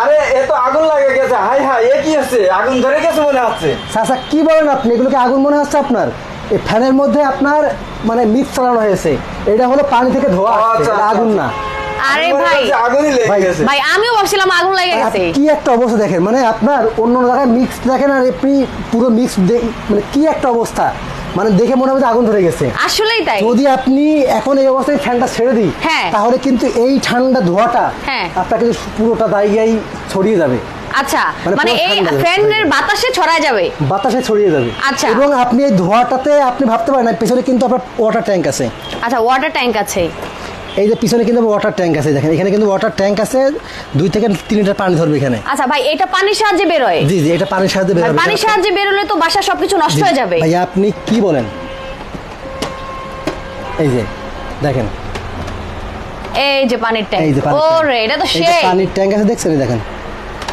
আরে এ তো আগুন লাগে গেছে। হাই হাই এ কি আছে আগুন ধরে গেছে মনে হচ্ছে। চাচা কি বলেন আপনি? এগুলোকে আগুন মনে হচ্ছে আপনার? এই ফ্যানের মধ্যে আপনার মানে মিক্স চালানো হয়েছে। এটা হলো পানি থেকে ধোয়া আসছে, আচ্ছা, এটা আগুন আচ্ছা। না। আরে ভাই আগুনই লেগে ভাই, গেছে। ভাই আমিও ভাবছিলাম আগুন লেগে গেছে। কি একটা অবস্থা দেখেন মানে আপনার অন্য জায়গায় মিক্স দেখেন আর আপনি পুরো মিক্স মানে কি একটা অবস্থা। মানে দেখে মনে হবে আগুন ধরে গেছে। আসলেই তাই। যদি আপনি এখন এই অবস্থায় ফ্যানটা ছেড়ে দিই হ্যাঁ। তাহলে কিন্তু এই ঠান্ডা ধোয়াটা হ্যাঁ। আপনার কিন্তু পুরোটা জায়গায় ছড়িয়ে যাবে। আচ্ছা মানে মানে এই ফ্যানের বাতাসে ছড়ায় যাবে? বাতাসে ছড়িয়ে যাবে। আচ্ছা। এবং আপনি এই ধোঁয়াটাতে আপনি ভাবতে পারেন না পিছনে কিন্তু আপনার ওয়াটার ট্যাঙ্ক আছে। আচ্ছা ওয়াটার ট্যাঙ্ক আছে। এই যে পিছনে কিন্তু ওয়াটার ট্যাঙ্ক আছে দেখেন এখানে কিন্তু ওয়াটার ট্যাঙ্ক আছে দুই থেকে তিন লিটার পানি ধরবে এখানে। আচ্ছা ভাই এটা পানির সাহায্যে বেরোয়? জি জি এটা পানির সাহায্যে বের ভাই, হবে পানির সাহায্যে বেরোলে তো বাসা সবকিছু নষ্ট হয়ে যাবে। ভাইয়া আপনি কি বলেন? এই যে দেখেন। এই যে পানির ট্যাঙ্ক ওরে এটা তো সেই। পানির ট্যাঙ্ক আছে দেখছেন দেখেন।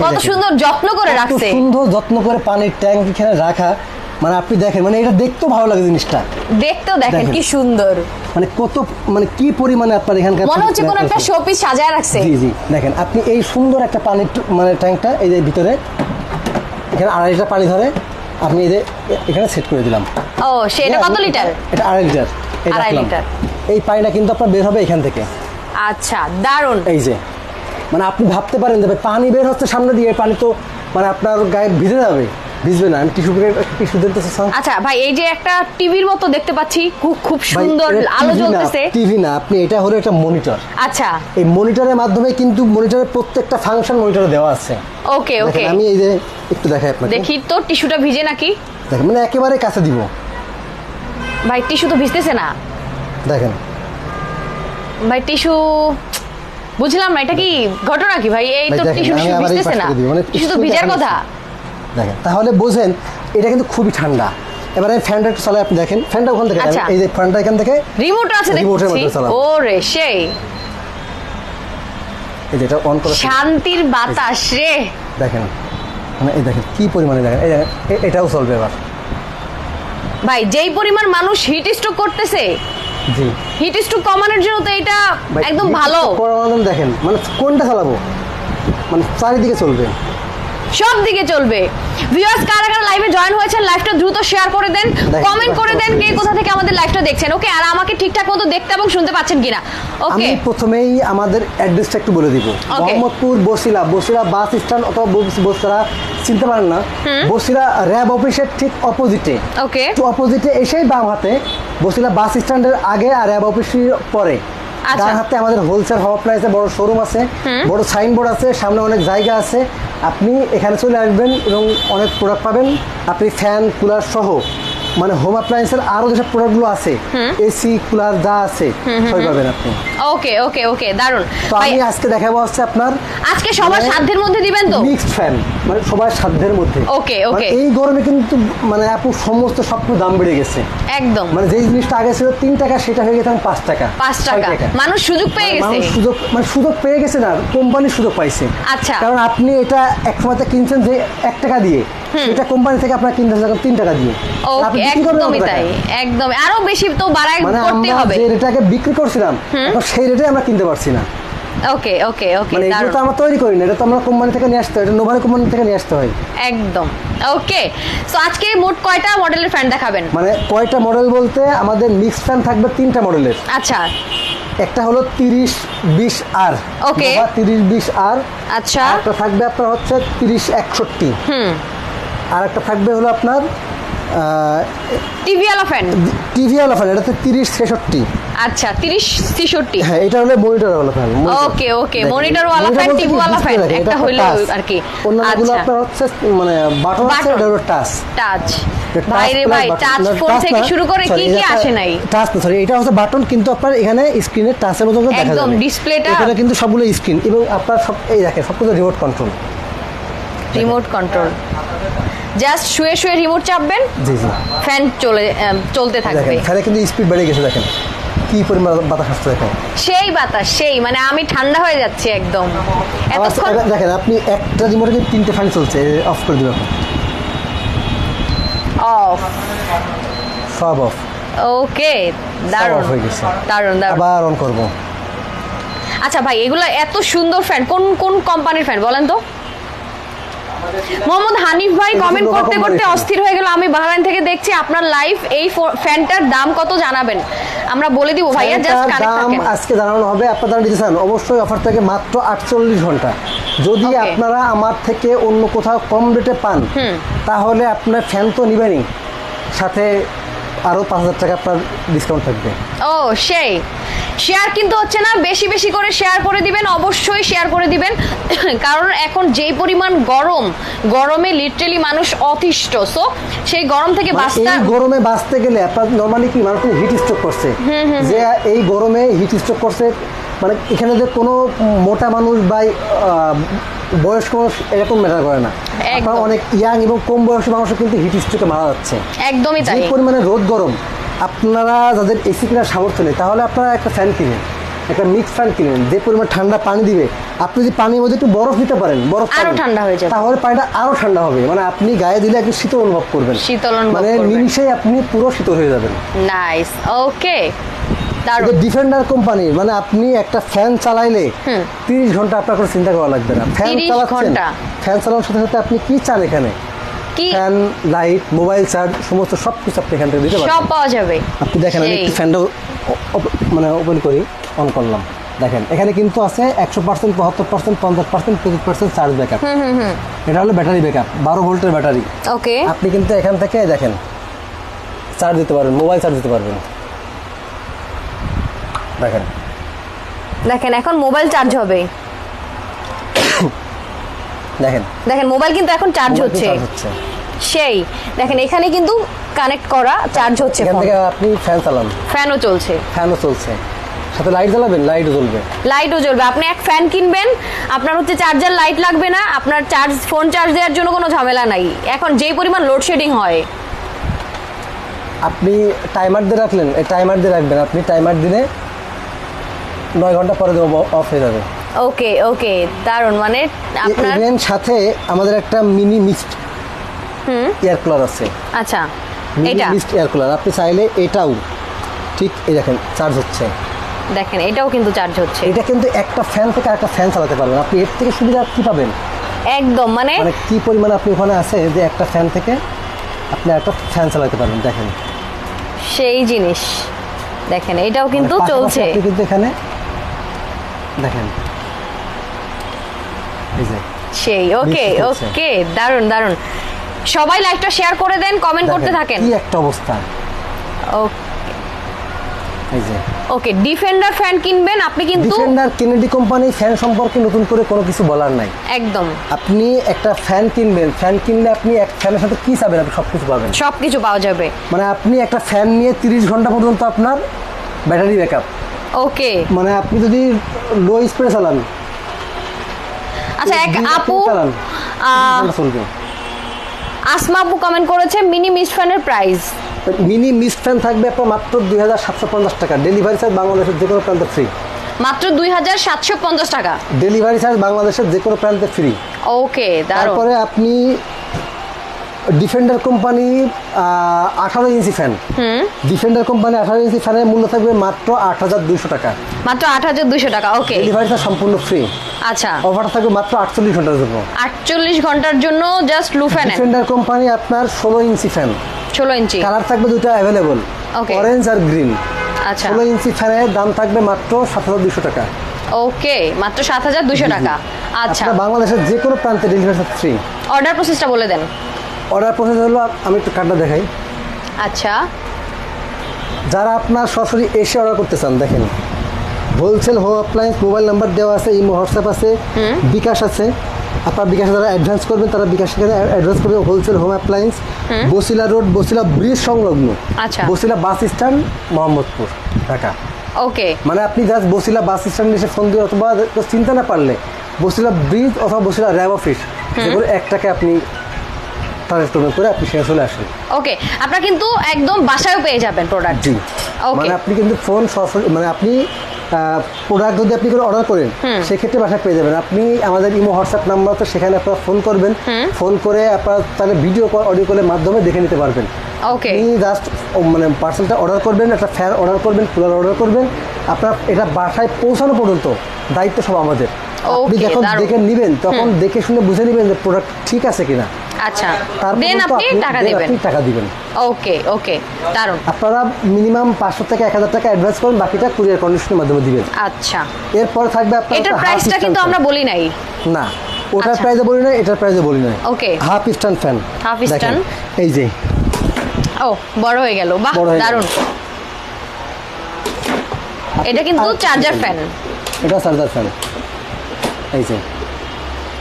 কত সুন্দর যত্ন করে রাখছে। সুন্দর যত্ন করে পানির ট্যাঙ্ক এখানে রাখা। মানে আপনি দেখেন মানে এটা দেখতেও ভালো লাগে জিনিসটা। দেখতেও দেখেন। কি সুন্দর। মানে কত মানে কি পরিমাণে আপনার এখানকার মনে হচ্ছে কোন একটা শোপিস সাজায় রাখছে। জি জি দেখেন আপনি এই সুন্দর একটা পানির মানে ট্যাঙ্কটা এই যে ভিতরে এখানে আড়াই লিটার পানি ধরে আপনি এই যে এখানে সেট করে দিলাম। ও সে এটা হ্যাঁ, কত লিটার? এটা আড়াই লিটার আড়াই লিটার। এই পানিটা কিন্তু আপনার বের হবে এখান থেকে। আচ্ছা দারুণ। এই যে মানে আপনি ভাবতে পারেন যে পানি বের হচ্ছে সামনে দিয়ে পানি তো মানে আপনার গায়ে ভিজে যাবে। ভিজবে না আমি টিস্যু টিস্যু দিতে আচ্ছা ভাই এই যে একটা টিভির মতো দেখতে পাচ্ছি খুব খুব সুন্দর আলো জ্বলতেছে। টিভি না আপনি এটা হলো একটা মনিটর। আচ্ছা। এই মনিটরের মাধ্যমে কিন্তু মনিটরের প্রত্যেকটা ফাংশন মনিটরে দেওয়া আছে। ওকে ওকে। আমি এই যে একটু দেখাই আপনাকে। দেখি তো টিস্যুটা ভিজে নাকি? দেখেন মানে একেবারে কাছে দিব। ভাই টিস্যু তো ভিজতেছে না? দেখেন। ভাই টিস্যু বুঝলাম না এটা কি ঘটনা কি ভাই? এই তো টিস্যু ভিজতেছে না। মানে টিস্যু তো ভিজার কথা। দেখেন তাহলে বোঝেন এটা কিন্তু খুবই ঠান্ডা। এবারে ফ্যানটা একটু চালাই আপনি দেখেন ফ্যানটা ওখান থেকে আচ্ছা। এই যে ফ্যানটা এখান থেকে রিমোট আছে রিমোটের মধ্যে চালাবো। ও রে সেই। এই যে এটা অন করে শান্তির বাতাস রে। দেখেন মানে এই দেখেন কি পরিমাণে দেখেন এটাও চলবে এবার। ভাই যেই পরিমাণ মানুষ হিট স্ট্রোক করতেছে জি। হিট স্ট্রোক কমানোর জন্য তো এটা একদম ভালো। পরমাণু দেখেন মানে কোনটা চালাবো? মানে চারিদিকে চলবে। সব দিকে চলবে। ভিউয়ার্স কারা কারা লাইভে জয়েন হয়েছেন লাইভটা দ্রুত শেয়ার করে দেন কমেন্ট করে দেন কে কোথা থেকে আমাদের লাইভটা দেখছেন ওকে আর আমাকে ঠিকঠাক মতো দেখতে এবং শুনতে পাচ্ছেন কিনা ওকে আমি প্রথমেই আমাদের অ্যাড্রেসটা একটু বলে দিব। মোহাম্মদপুর বসিলা বসিলা বাস স্ট্যান্ড অথবা বস- বসিলা চিনতে পারেন না? বসিলা র্যাব অফিসের ঠিক অপোজিটে ওকে একটু অপোজিটে এসেই বাম হাতে বসিলা বাস স্ট্যান্ডের আগে আর র্যাব অফিসের পরে। ডান হাতে আমাদের হোলসেল হাওয়া প্রাইসে বড় শোরুম আছে বড় সাইনবোর্ড আছে সামনে অনেক জায়গা আছে। আপনি এখানে চলে আসবেন এবং অনেক প্রোডাক্ট পাবেন। আপনি ফ্যান কুলার সহ মানে হোম অ্যাপ্লায়েন্সের আরও যেসব প্রোডাক্টগুলো আছে এসি কুলার যা আছে সবই পাবেন আপনি। ওকে ওকে ওকে দারুণ তো আমি আজকে দেখাবো হচ্ছে আপনার আজকে সবার মানে সাধ্যের মধ্যে দিবেন তো? মিক্সড ফ্যান মানে সবার সাধ্যের মধ্যে। Okay, মানে okay. এই গরমে কিন্তু মানে আপু সমস্ত সব কিছু দাম বেড়ে গেছে। একদম। মানে যেই জিনিসটা আগে ছিল তিন টাকা সেটা হয়ে গেছে পাঁচ টাকা। পাঁচ টাকা। মানুষ সুযোগ পেয়ে গেছে। মানুষ সুযোগ মানে সুযোগ পেয়ে গেছে না কোম্পানি সুযোগ পাইছে। আচ্ছা। কারণ আপনি এটা এক সময়তে কিনছেন যে এক টাকা দিয়ে। সেটা কোম্পানি থেকে আপনার কিনতে এখন তিন টাকা দিয়ে। ওকে একদমই তাই। একদম আরও বেশি তো বাড়ায় মানে করতে হবে। যে রেটাকে বিক্রি করছিলাম সেই রেটে আমরা কিনতে পারছি না। ওকে ওকে ওকে মানে এগুলো তো আমরা তৈরি করি না এটা তো আমরা কোম্পানি থেকে নিয়ে আসতে হয় এটা নোভারি কোম্পানি থেকে নিয়ে আসতে হয়। একদম। ওকে তো আজকে মোট কয়টা মডেলের ফ্যান দেখাবেন? মানে কয়টা মডেল বলতে আমাদের মিক্স ফ্যান থাকবে তিনটা মডেলের আচ্ছা। একটা হলো তিরিশ বিশ আর Okay. তিরিশ বিশ আর আচ্ছা। একটা থাকবে আপনার হচ্ছে তিরিশ একষট্টি। হুম। আর একটা থাকবে হলো আপনার টিভি আলা ফ্যান টিভি ফ্যান এটা হচ্ছে তিরিশ ছেষট্টি। আচ্ছা ছেষট্টি। হ্যাঁ এটা হলো মনিটর ওয়ালা ফ্যান ওকে ওকে মনিটর ওয়ালা ফ্যান টিভি ওয়ালা ফ্যান একটা হইল আর কি। অন্যান্যগুলো আপনার হচ্ছে মানে বাটন আছে এটা হলো টাচ টাচ ভাই ভাই টাচ ফোন থেকে শুরু করে কি কি আসে নাই? টাচ না সরি এটা হচ্ছে বাটন কিন্তু আপনার এখানে স্ক্রিনে টাচের মতো একদম, ডিসপ্লেটা- কিন্তু সবগুলো স্ক্রিন এবং আপনার সব এই দেখেন সবকিছু remote control remote control just শুয়ে শুয়ে রিমোট চাপবেন জি জি। ফ্যান চলে চলতে থাকবে। ফ্যানে কিন্তু স্পিড বেড়ে গেছে দেখেন। কি পরিমাণ বাতাস আসছে দেখেন। সেই বাতাস সেই মানে আমি ঠান্ডা হয়ে যাচ্ছি একদম। এতক্ষণ দেখেন আপনি একটা রিমোটে কিন্তু তিনটে ফ্যান চলছে অফ করে দেবেন। অফ সব অফ ওকে দারুণ হয়ে গেছে। দারুণ দারুণ। আবার অন করব। আচ্ছা ভাই এগুলো এত সুন্দর ফ্যান কোন কোন কোম্পানির ফ্যান বলেন তো? মোহাম্মদ হানিফ ভাই কমেন্ট করতে করতে অস্থির হয়ে গেল। আমি বাহরাইন থেকে দেখছি আপনার লাইফ এই ফ্যানটার দাম কত জানাবেন? আমরা বলে দিব ভাইয়া জাস্ট কানেক্ট দাম থাকেন। আজকে জানানো হবে। আপনারা নিতে চান অবশ্যই অফার থাকে মাত্র আটচল্লিশ ঘণ্টা। যদি আপনারা আমার থেকে অন্য কোথাও কম রেটে পান তাহলে আপনার ফ্যান তো নিবেনই। সাথে আরও পাঁচ হাজার টাকা আপনার ডিসকাউন্ট থাকবে। ও সেই। শেয়ার কিন্তু হচ্ছে না বেশি বেশি করে শেয়ার করে দিবেন অবশ্যই শেয়ার করে দিবেন। কারণ এখন যেই পরিমাণ গরম গরমে লিটারেলি মানুষ অতিষ্ঠ। সো সেই গরম থেকে মানে বাঁচতে গরমে বাঁচতে গেলে আপনার নর্মালি কি মানুষ হিট স্ট্রোক করছে। যে এই গরমে হিট স্ট্রোক করছে মানে এখানে যে কোনো মোটা মানুষ বা বয়স্ক মানুষ এরকম ম্যাটার করে না। অনেক ইয়াং এবং কম বয়সী মানুষও কিন্তু হিট স্ট্রোকে মারা যাচ্ছে। একদমই তাই। পরিমাণে রোদ গরম আপনারা যাদের এসি কেনার সামর্থ্য নেই তাহলে আপনারা একটা ফ্যান কিনেন একটা মিক্স ফ্যান কিনেন যে পরিমাণ ঠান্ডা পানি দিবে। আপনি যদি পানির মধ্যে একটু বরফ দিতে পারেন বরফ আরও ঠান্ডা হয়ে যাবে। তাহলে পানিটা আরও ঠান্ডা হবে। মানে আপনি গায়ে দিলে একটু শীতল অনুভব করবেন। শীতল অনুভব মানে। নিমিশেই আপনি পুরো শীতল হয়ে যাবেন। নাইস ওকে দারুণ। ডিফেন্ডার কোম্পানির মানে আপনি একটা ফ্যান চালাইলে তিরিশ ঘণ্টা আপনার কোনো চিন্তা করা লাগবে না। ফ্যান চালাচ্ছেন। ফ্যান চালানোর সাথে সাথে আপনি কি চান এখানে? ফ্যান লাইট মোবাইল চার্জ সমস্ত সব কিছু আপনি এখান থেকে দিতে সব পাওয়া যাবে। আপনি দেখেন আমি একটু ফ্যানটা মানে ওপেন করি অন করলাম। দেখেন এখানে কিন্তু আছে একশো পার্সেন্ট পঁচাত্তর পার্সেন্ট পঞ্চাশ পার্সেন্ট পঁচিশ পার্সেন্ট চার্জ ব্যাকআপ এটা হলো ব্যাটারি ব্যাকআপ বারো ভোল্টের ব্যাটারি ওকে আপনি কিন্তু এখান থেকে দেখেন চার্জ দিতে পারবেন মোবাইল চার্জ দিতে পারবেন। দেখেন। দেখেন এখন মোবাইল চার্জ হবে। দেখেন। দেখেন মোবাইল কিন্তু এখন চার্জ হচ্ছে। সেই দেখেন এখানে কিন্তু কানেক্ট করা চার্জ হচ্ছে এখান থেকে আপনি ফ্যান চালান। ফ্যানও চলছে। ফ্যানও চলছে। সাথে লাইট জ্বালাবেন লাইটও জ্বলবে। লাইটও জ্বলবে। আপনি এক ফ্যান কিনবেন আপনার হচ্ছে চার্জার লাইট লাগবে না আপনার চার্জ ফোন চার্জ দেওয়ার জন্য কোনো ঝামেলা নাই। এখন যেই পরিমাণ লোডশেডিং হয়। আপনি টাইমার দিয়ে রাখলেন এই টাইমার দিয়ে রাখবেন। আপনি টাইমার দিলে নয় ঘণ্টা পরে দেবো অফ হয়ে যাবে। ওকে ওকে দারুণ। মানে আপনার ইভেন সাথে আমাদের একটা মিনি মিক্সড এয়ার কুলার আছে। আচ্ছা এটা? মিক্সড এয়ার কুলার আপনি চাইলে এটাও ঠিক এই দেখেন চার্জ হচ্ছে। দেখেন এটাও কিন্তু চার্জ হচ্ছে। এটা কিন্তু একটা ফ্যান থেকে একটা ফ্যান চালাতে পারবেন। আপনি এর থেকে সুবিধা কি পাবেন? একদম মানে মানে কি পরিমাণে আপনি ওখানে আছে যে একটা ফ্যান থেকে আপনি একটা ফ্যান চালাতে পারবেন দেখেন। সেই জিনিস। দেখেন এটাও কিন্তু মানে চলছে। আপনি কিন্তু এখানে দেখেন। সেই ওকে ওকে দারুণ দারুণ। সবাই লাইভটা শেয়ার করে দেন কমেন্ট করতে থাকেন। কি একটা অবস্থা। এই যে। ওকে ডিফেন্ডার ফ্যান কিনবেন আপনি কিন্তু ডিফেন্ডার কেনেডি কোম্পানি ফ্যান সম্পর্কে নতুন করে কোনো কিছু বলার নাই। একদম। আপনি একটা ফ্যান কিনবেন ফ্যান কিনলে আপনি এক ফ্যানের সাথে কি চাবেন আপনি সব কিছু পাবেন। সব কিছু পাওয়া যাবে। মানে আপনি একটা ফ্যান নিয়ে তিরিশ ঘণ্টা পর্যন্ত আপনার ব্যাটারি ব্যাকআপ ওকে। মানে আপনি যদি লো স্পিডে চালান আচ্ছা এক আপু আপনি চালান, আহ, 30 ঘণ্টা চলবে। আসমা আপু কমেন্ট করেছে মিনি মিস ফ্যানের প্রাইস মিনি মিস ফ্যান থাকবে আপনার মাত্র দুই হাজার সাতশো পঞ্চাশ টাকা। ডেলিভারি চার্জ বাংলাদেশের যে কোনো প্রান্তে ফ্রি মাত্র দুই হাজার সাতশো পঞ্চাশ টাকা। ডেলিভারি চার্জ বাংলাদেশের যে কোনো প্রান্তে ফ্রি ওকে তারপরে আপনি ডিফেন্ডার কোম্পানি আঠারো ইঞ্চি ফ্যান ডিফেন্ডার কোম্পানি আঠারো ইঞ্চি ফ্যানের মূল্য থাকবে মাত্র আট হাজার দুশো টাকা। মাত্র আট হাজার দুশো টাকা ওকে ডেলিভারি চার্জ সম্পূর্ণ ফ্রি আচ্ছা। অফারটা থাকবে মাত্র আটচল্লিশ ঘণ্টার জন্য। আটচল্লিশ ঘণ্টার জন্য জাস্ট লু ফ্যান ডিফেন্ডার কোম্পানি আপনার ষোলো ইঞ্চি ফ্যান ষোলো ইঞ্চি। কালার থাকবে দুটো অ্যাভেলেবল Okay. অরেঞ্জ আর গ্রিন আচ্ছা। ষোলো ইঞ্চি ফ্যানের দাম থাকবে মাত্র সাত হাজার দুশো টাকা। ওকে মাত্র সাত হাজার দুশো টাকা। আচ্ছা। বাংলাদেশের যে কোনো প্রান্তে ডেলিভারি ফ্রি অর্ডার প্রসেসটা বলে দেন। অর্ডার প্রসেস হলো আমি একটু কার্ডটা দেখাই। আচ্ছা। যারা আপনার সরাসরি এসে অর্ডার করতে চান দেখেন। Wholesale home appliance mobile number দেওয়া আছে ইমো হোয়াটসঅ্যাপ আছে বিকাশ আছে। আপনার বিকাশে যারা অ্যাডভান্স করবেন তারা বিকাশ থেকে অ্যাডভান্স করবে wholesale home. Appliance Basila road Basila bridge সংলগ্ন। আচ্ছা। Basila bus stand Mohammadpur Dhaka. Okay. মানে আপনি জাস্ট বসিলা বাস স্ট্যান্ডে এসে ফোন দিয়ে অথবা চিনতে না পারলে বসিলা ব্রিজ অথবা বসিলা র্যাব অফিস যেগুলো একটাকে আপনি করে আপনি সেখানে চলে আসেন। ওকে আপনারা কিন্তু একদম বাসায়ও পেয়ে যাবেন প্রোডাক্ট জি। মানে আপনি কিন্তু ফোন সরাসরি মানে আপনি প্রোডাক্ট যদি আপনি করে অর্ডার করেন সেক্ষেত্রে বাসায় পেয়ে যাবেন। আপনি আমাদের ইমো হোয়াটসঅ্যাপ নাম্বার তো সেখানে আপনারা ফোন করবেন। ফোন করে আপনারা তাহলে ভিডিও কল অডিও কলের মাধ্যমে দেখে নিতে পারবেন। ওকে আপনি জাস্ট মানে পার্সেলটা অর্ডার করবেন একটা ফ্যান অর্ডার করবেন কুলার অর্ডার করবেন। আপনার এটা বাসায় পৌঁছানো পর্যন্ত দায়িত্ব সব আমাদের। আপনি যখন দেখে নেবেন তখন দেখে শুনে বুঝে নেবেন যে প্রোডাক্ট ঠিক আছে কিনা। আচ্ছা দেন আপনি টাকা দেবেন। টাকা দিবেন। ওকে ওকে দারুণ আপনারা মিনিমাম পাঁচশো থেকে এক হাজার টাকা অ্যাডভান্স করেন বাকিটা কুরিয়ার কন্ডিশনের মাধ্যমে দিবেন। আচ্ছা। এরপরে থাকবে আপনার এটার প্রাইসটা কিন্তু আমরা বলি নাই। না ওটার আচ্ছা। প্রাইসে বলি না এটার প্রাইসে বলি না Okay. Half stand fan Half stand? এই যে। ও বড় হয়ে গেল। বাহ দারুণ এটা কিন্তু চার্জার ফ্যান এটা চার্জার ফ্যান এই যে।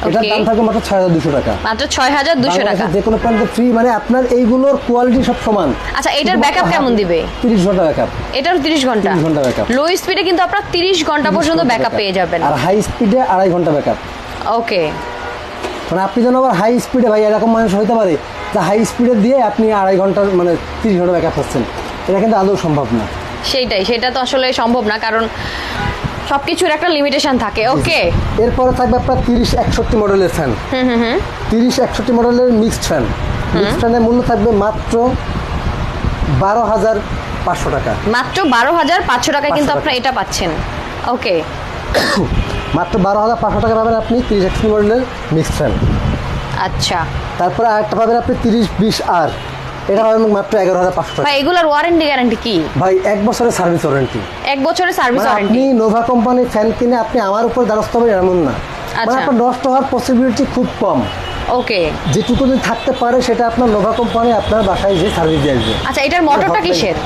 এটার দাম থাকবে মাত্র ছয় হাজার দুশো টাকা। মাত্র ছয় হাজার দুশো টাকা। যে কোনো প্রান্তে ফ্রি মানে আপনার এইগুলোর কোয়ালিটি সব সমান। আচ্ছা এটার ব্যাকআপ কেমন দিবে? তিরিশ ঘণ্টা ব্যাকআপ এটার তিরিশ ঘণ্টা। 30 ঘণ্টা backup। লো স্পিডে কিন্তু আপনার তিরিশ ঘণ্টা পর্যন্ত ব্যাকআপ পেয়ে যাবেন। আর হাই স্পিডে আড়াই ঘণ্টা ব্যাকআপ ওকে মানে আপনি যেন আবার হাই স্পিডে ভাই এরকম মানুষ হতে পারে যে হাই স্পিডে দিয়ে আপনি আড়াই ঘণ্টা মানে তিরিশ ঘণ্টা ব্যাকআপ পাচ্ছেন। এটা কিন্তু আদৌ সম্ভব না। সেইটাই সেটা তো আসলে সম্ভব না কারণ সবকিছুর একটা লিমিটেশন থাকে ওকে এরপরে থাকবে আপনার তিরিশ একষট্টি মডেলের ফ্যান তিরিশ একষট্টি মডেলের মিক্সড ফ্যান মিক্সড ফ্যানের মূল্য থাকবে মাত্র বারো হাজার পাঁচশো টাকা। মাত্র বারো হাজার পাঁচশো টাকায় কিন্তু 500 টাকা। আপনারা এটা পাচ্ছেন ওকে মাত্র বারো হাজার পাঁচশো টাকা পাবেন আপনি তিরিশ একষট্টি মডেলের মিক্সড ফ্যান আচ্ছা। তারপরে আরেকটা পাবেন আপনি তিরিশ বিশ আর এটা মাত্র এগারো হাজার পাঁচশো টাকা। এগুলোর ওয়ারেন্টি গ্যারান্টি কি? ভাই এক বছরের সার্ভিস ওয়ারেন্টি এক বছরের সার্ভিস মানে ওয়ারেন্টি আপনি নোভা ফ্যান কিনে আপনি আমার উপর দ্বারস্থ হবেন এমন না। মানে আচ্ছা। আপনার নষ্ট হওয়ার পসিবিলিটি খুব কম। ওকে যেটুকু থাকতে পারে সেটা আপনার নোভা কোম্পানি আপনার বাসায় যে সার্ভিস দিয়ে আসবে। আচ্ছা এটার মোটরটা hotline। কিসের?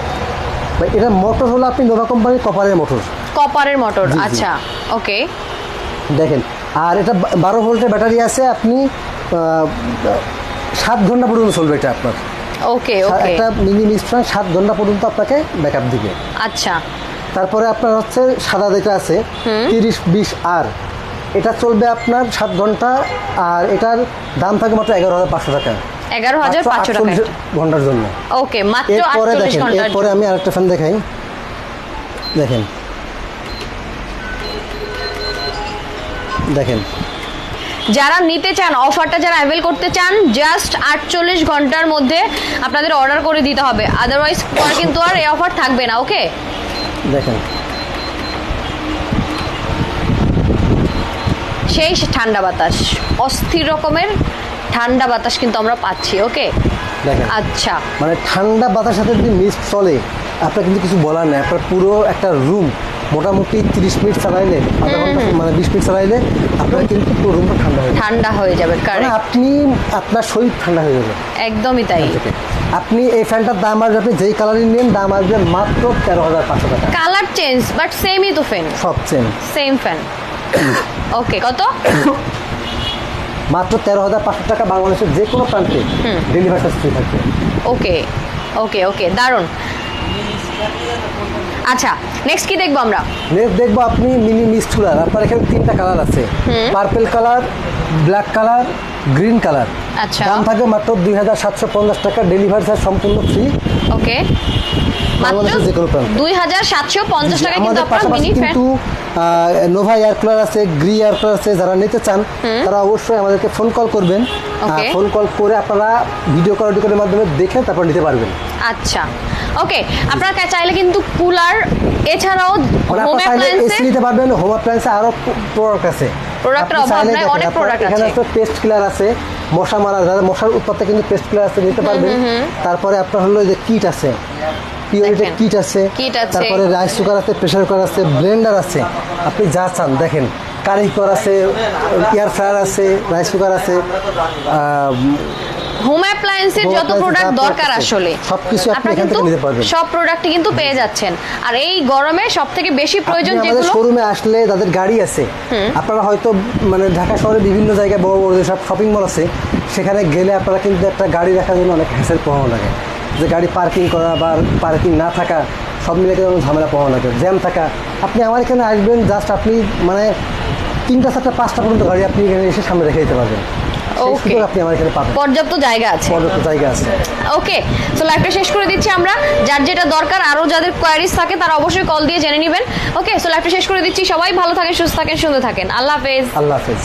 ভাই, এটা মোটর হলো আপনি নোভা কোম্পানির কপারের মোটর কপারের মোটর। আচ্ছা ওকে দেখেন আর এটা বারো ভোল্টের ব্যাটারি আছে আপনি সাত ঘণ্টা পর্যন্ত চলবে এটা আপনার। ওকে ওকে একটা মিনি মিস্ট্রান সাত ঘণ্টা পর্যন্ত আপনাকে ব্যাকআপ দিবে। আচ্ছা। তারপরে আপনার হচ্ছে সাদা যেটা আছে তিরিশ বিশ আর। এটা চলবে আপনার সাত ঘণ্টা আর এটার দাম থাকে মাত্র এগারো হাজার পাঁচশো টাকা। এগারো হাজার পাঁচশো টাকা ঘণ্টার জন্য। ওকে মাত্র এরপরে দেখেন এরপরে আমি আরেকটা ফ্যান দেখাই। দেখেন। দেখেন। যারা নিতে চান অফারটা যারা অ্যাভেল করতে চান জাস্ট আটচল্লিশ ঘণ্টার মধ্যে আপনাদের অর্ডার করে দিতে হবে। আদারওয়াইজ পর কিন্তু আর এই অফার থাকবে না ওকে দেখেন। সেই ঠান্ডা বাতাস অস্থির রকমের ঠান্ডা বাতাস কিন্তু আমরা পাচ্ছি ওকে দেখেন। আচ্ছা। মানে ঠান্ডা বাতাসের সাথে যদি মিস্ট চলে আপনার কিন্তু কিছু বলার নেই। আপনার পুরো একটা রুম মোটামুটি তিরিশ মিনিট চালাইলে আধা ঘণ্টা মানে বিশ মিনিট চালাইলে আপনার কিন্তু পুরো রুমটা ঠান্ডা হয়ে যাবে। ঠান্ডা হয়ে যাবে কারণ আপনি আপনার শরীর ঠান্ডা হয়ে যাবে। একদমই তাই। আপনি এই ফ্যানটার দাম আসবে আপনি যেই কালারই নেন দাম আসবে মাত্র তেরো হাজার পাঁচশো টাকা। কালার চেঞ্জ বাট সেমই তো ফ্যান। সব চেন সেম ফ্যান। ওকে কত? মাত্র তেরো হাজার পাঁচশো টাকা বাংলাদেশের যে কোনো প্রান্তে ডেলিভারি ফ্রি থাকবে। ওকে ওকে ওকে দারুণ। আচ্ছা নেক্সট কি দেখব আমরা? নেক্সট দেখব আপনি মিনি মিস্টুলার আপনার এখানে তিনটা কালার আছে। Purple colour black colour green colour আচ্ছা। দাম থাকবে মাত্র দুই হাজার সাতশো পঞ্চাশ টাকা ডেলিভারি চার্জ সম্পূর্ণ ফ্রি ওকে মাত্র টাকা কিন্তু মিনি ফ্যান কিন্তু নোভা এয়ার কুলার আছে গ্রি এয়ার কুলার আছে যারা নিতে চান তারা অবশ্যই আমাদেরকে ফোন কল করবেন। ফোন কল করে আপনারা ভিডিও কল কলের মাধ্যমে দেখে তারপর নিতে পারবেন। আচ্ছা। ওকে আপনারা চাইলে কিন্তু কুলার এছাড়াও হোম অ্যাপ্লায়েন্সে নিতে পারবেন হোম অ্যাপ্লায়েন্সে আরও প্রোডাক্ট আছে। অভাব নাই, অনেক এখানে আছে। একটা পেস্ট কিলার আছে মশা মারা যারা মশার উৎপাদে কিন্তু পেস্ট কিলার আছে নিতে পারবেন। তারপরে আপনার হলো যে কিট আছে। পিওরিটি কিট আছে তারপরে রাইস কুকার আছে প্রেসার কুকার আছে ব্লেন্ডার আছে। আপনি যা চান দেখেন কারি কুকার আছে এয়ার ফ্রায়ার আছে রাইস কুকার আছে হোম অ্যাপ্লায়েন্সের যত প্রোডাক্ট দরকার আসলে সবকিছু আপনি এখান থেকে নিতে পারবেন। সব প্রোডাক্টই কিন্তু পেয়ে যাচ্ছেন। আর এই গরমে সব থেকে বেশি প্রয়োজন যেগুলো শোরুমে আসলে তাদের গাড়ি আছে আপনারা হয়তো মানে ঢাকা শহরে বিভিন্ন জায়গায় বড় বড় সব শপিং মল আছে সেখানে গেলে আপনারা কিন্তু একটা গাড়ি রাখার জন্য অনেক হ্যাসেল পাওয়া লাগে। যে গাড়ি পার্কিং করা বা পার্কিং না থাকা সব মিলে কিন্তু ঝামেলা পাওয়া লাগে জ্যাম থাকা। আপনি আমার এখানে আসবেন জাস্ট আপনি মানে তিনটা চারটা পাঁচটা পর্যন্ত গাড়ি আপনি এখানে এসে সামনে রেখে দিতে পারবেন। পর্যাপ্ত জায়গা আছে। পর্যাপ্ত জায়গা আছে। ওকে লাইভটা শেষ করে দিচ্ছি আমরা। যার যেটা দরকার আরও যাদের কোয়ারিজ থাকে তারা অবশ্যই কল দিয়ে জেনে নেবেন। ওকে সো লাইভটা শেষ করে দিচ্ছি সবাই। ভালো থাকেন সুস্থ থাকেন সুন্দর থাকেন। আল্লাহ হাফেজ। আল্লাহ হাফেজ।